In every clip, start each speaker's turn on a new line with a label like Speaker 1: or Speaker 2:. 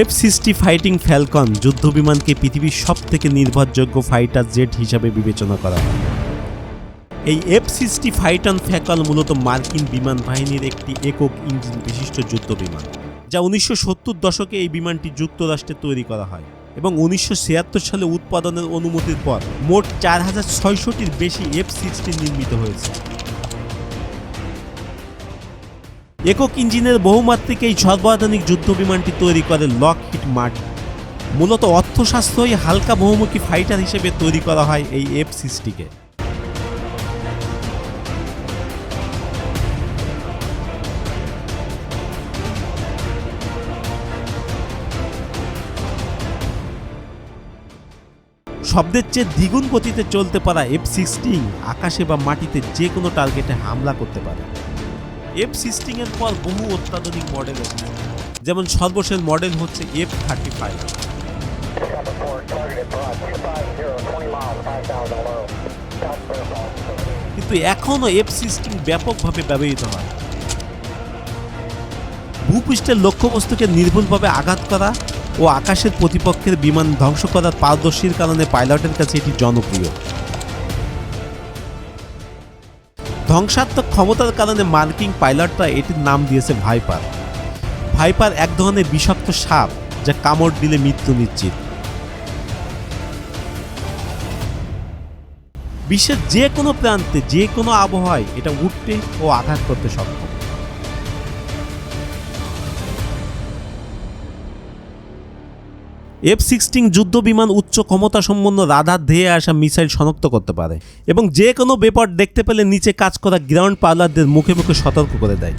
Speaker 1: F sixty fighting Falcon যুদ্ধবিমানকে পৃথিবীর সব থেকে নির্ভরযোগ্য ফাইটার জেট হিসাবে বিবেচনা করা হয়। এই এফ সিক্সটি ফাইটন ফ্যাকল মূলত মার্কিন বিমান বাহিনীর একটি একক ইঞ্জিন বিশিষ্ট যুদ্ধ বিমান যা উনিশশো সত্তর দশকে এই বিমানটি যুক্তরাষ্ট্রে তৈরি করা হয় এবং উনিশশো ছিয়াত্তর সালে উৎপাদনের অনুমতির পর মোট চার হাজার ছয়শটির বেশি এফ সিক্সটি নির্মিত হয়েছে। একক ইঞ্জিনের বহুমাত্রিক এই সর্বাধুনিক যুদ্ধ বিমানটি তৈরি করে লক হিট মার্ট। মূলত অর্থশাস্ত্রই হালকা বহুমুখী ফাইটার হিসেবে তৈরি করা হয় এই এফ সিক্সটিকে শব্দের চেয়ে দ্বিগুণ গতিতে চলতে পারা এফ সিক্সটিন আকাশে বা মাটিতে যে কোনো টার্গেটে হামলা করতে পারে। এফ সিক্সটিন এর পর বহু অত্যাধুনিক মডেল এসেছে যেমন সর্বশেষ মডেল হচ্ছে এফ থার্টি ফাইভ কিন্তু এখনও এফ সিক্সটিন ব্যাপকভাবে ব্যবহৃত হয়। ভূপৃষ্ঠের লক্ষ্যবস্তুকে নির্ভুলভাবে আঘাত করা ও আকাশের প্রতিপক্ষের বিমান ধ্বংস করার পারদর্শীর কারণে পাইলটের কাছে এটি জনপ্রিয়। ধ্বংসাত্মক ক্ষমতার কারণে মার্কিং পাইলটরা এটির নাম দিয়েছে ভাইপার। ভাইপার এক ধরনের বিষাক্ত সাপ যা কামড় দিলে মৃত্যু নিশ্চিত। বিশ্বের যে কোনো প্রান্তে যে কোনো আবহাওয়ায় এটা উঠতে ও আঘাত করতে সক্ষম। এফ সিক্সটিন যুদ্ধ বিমান উচ্চ ক্ষমতা সম্পন্ন রাধার ধেয়ে আসা মিসাইল শনাক্ত করতে পারে এবং যে কোনো বেপট দেখতে পেলে নিচে কাজ করা গ্রাউন্ড পার্লারদের মুখে মুখে সতর্ক করে দেয়।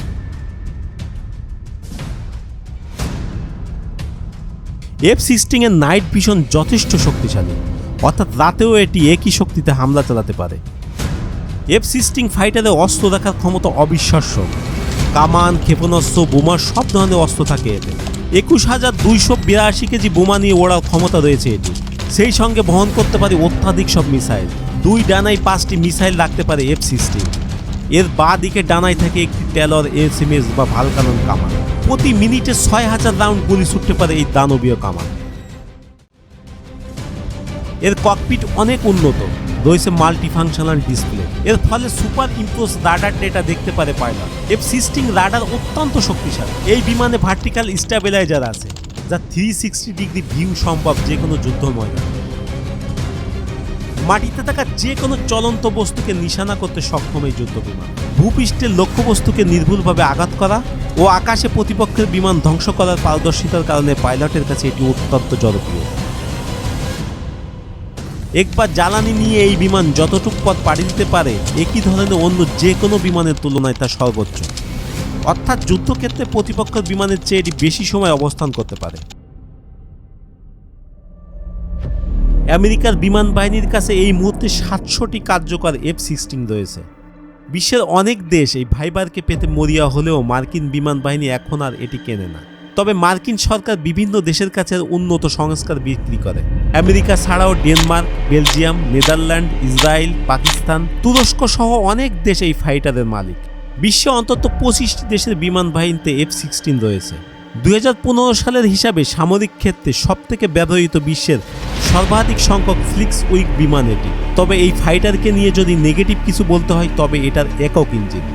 Speaker 1: এফ সিক্সটিন এর নাইট ভিশন যথেষ্ট শক্তিশালী, অর্থাৎ রাতেও এটি একই শক্তিতে হামলা চালাতে পারে। এফ সিক্সটিন ফাইটারে অস্ত্র রাখার ক্ষমতা অবিশ্বাস্য। কামান, ক্ষেপণাস্ত্র বোমা সব ধরনের অস্ত্র থাকে এতে। একুশ হাজার দুইশো বিরাশি কেজি বোমা নিয়ে ওড়ার ক্ষমতা রয়েছে এটি। সেই সঙ্গে বহন করতে পারে অত্যাধিক সব মিসাইল। দুই ডানায় পাঁচটি মিসাইল রাখতে পারে এফ সিক্সটিন এর বা দিকে ডানায় থাকে একটি টেলর এসএমএস বা ভালকানন কামান। প্রতি মিনিটে ছয় হাজার রাউন্ড গুলি ছুটতে পারে এই দানবীয় কামান। এর ককপিট অনেক উন্নত। রয়েছে মাল্টি ফাংশনাল ডিসপ্লে এর ফলে সুপার ইম্পোজ রাডার ডেটা দেখতে পারে পাইলট এফ সিক্সটিন রাডার অত্যন্ত শক্তিশালী। এই বিমানে ভার্টিক্যাল স্টেবিলাইজার আছে, যা থ্রি সিক্সটি ডিগ্রি ভিউ সম্ভব যে কোনো যুদ্ধ মাটিতে থাকা যে কোনো চলন্ত বস্তুকে নিশানা করতে সক্ষম এই যুদ্ধ বিমান ভূপৃষ্ঠের লক্ষ্যবস্তুকে নির্ভুলভাবে আঘাত করা ও আকাশে প্রতিপক্ষের বিমান ধ্বংস করার পারদর্শিতার কারণে পাইলটের কাছে এটি অত্যন্ত জনপ্রিয়। একবার জ্বালানি নিয়ে এই বিমান যতটুক পথ পাড়ি দিতে পারে, একই ধরনের অন্য যে কোনো বিমানের তুলনায় তা সর্বোচ্চ। অর্থাৎ যুদ্ধক্ষেত্রে প্রতিপক্ষের বিমানের চেয়ে এটি বেশি সময় অবস্থান করতে পারে। আমেরিকার বিমান বাহিনীর কাছে এই মুহূর্তে সাতশোটি কার্যকর এফ সিক্সটিন রয়েছে। বিশ্বের অনেক দেশ এই ভাইবারকে পেতে মরিয়া হলেও মার্কিন বিমান বাহিনী এখন আর এটি কেনে না। তবে মার্কিন সরকার বিভিন্ন দেশের কাছে উন্নত সংস্কার বিক্রি করে। আমেরিকা ছাড়াও Denmark, Belgium, Netherland, Israel, Pakistan, তুরস্ক সহ অনেক দেশ এই ফাইটারের মালিক। বিশ্বে অন্তত পঁচিশটি দেশের বিমান বাহিনীতে এফ সিক্সটিন রয়েছে। দু হাজার পনেরো সালের হিসাবে সামরিক ক্ষেত্রে সবথেকে ব্যবহৃত বিশ্বের সর্বাধিক সংখ্যক ফ্লিক্স উইক বিমান এটি। তবে এই ফাইটারকে নিয়ে যদি নেগেটিভ কিছু বলতে হয়, তবে এটার একক ইঞ্জিন।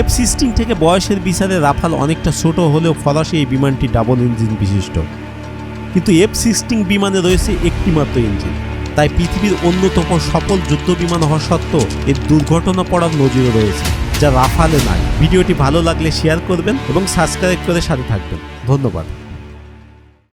Speaker 1: এফ সিক্সটিন থেকে বয়সের বিচারে রাফাল অনেকটা ছোট হলেও ফরাসি এই বিমানটি ডাবল ইঞ্জিন বিশিষ্ট। কিন্তু এফ সিক্সটিন বিমানে রয়েছে একটিমাত্র ইঞ্জিন। তাই পৃথিবীর অন্যতম সফল যুদ্ধ বিমান হওয়া সত্ত্বেও এর দুর্ঘটনা পড়ার নজিরও রয়েছে, যা রাফালে নাই। ভিডিওটি ভালো লাগলে শেয়ার করবেন এবং সাবস্ক্রাইব করে সাথে থাকবেন। ধন্যবাদ।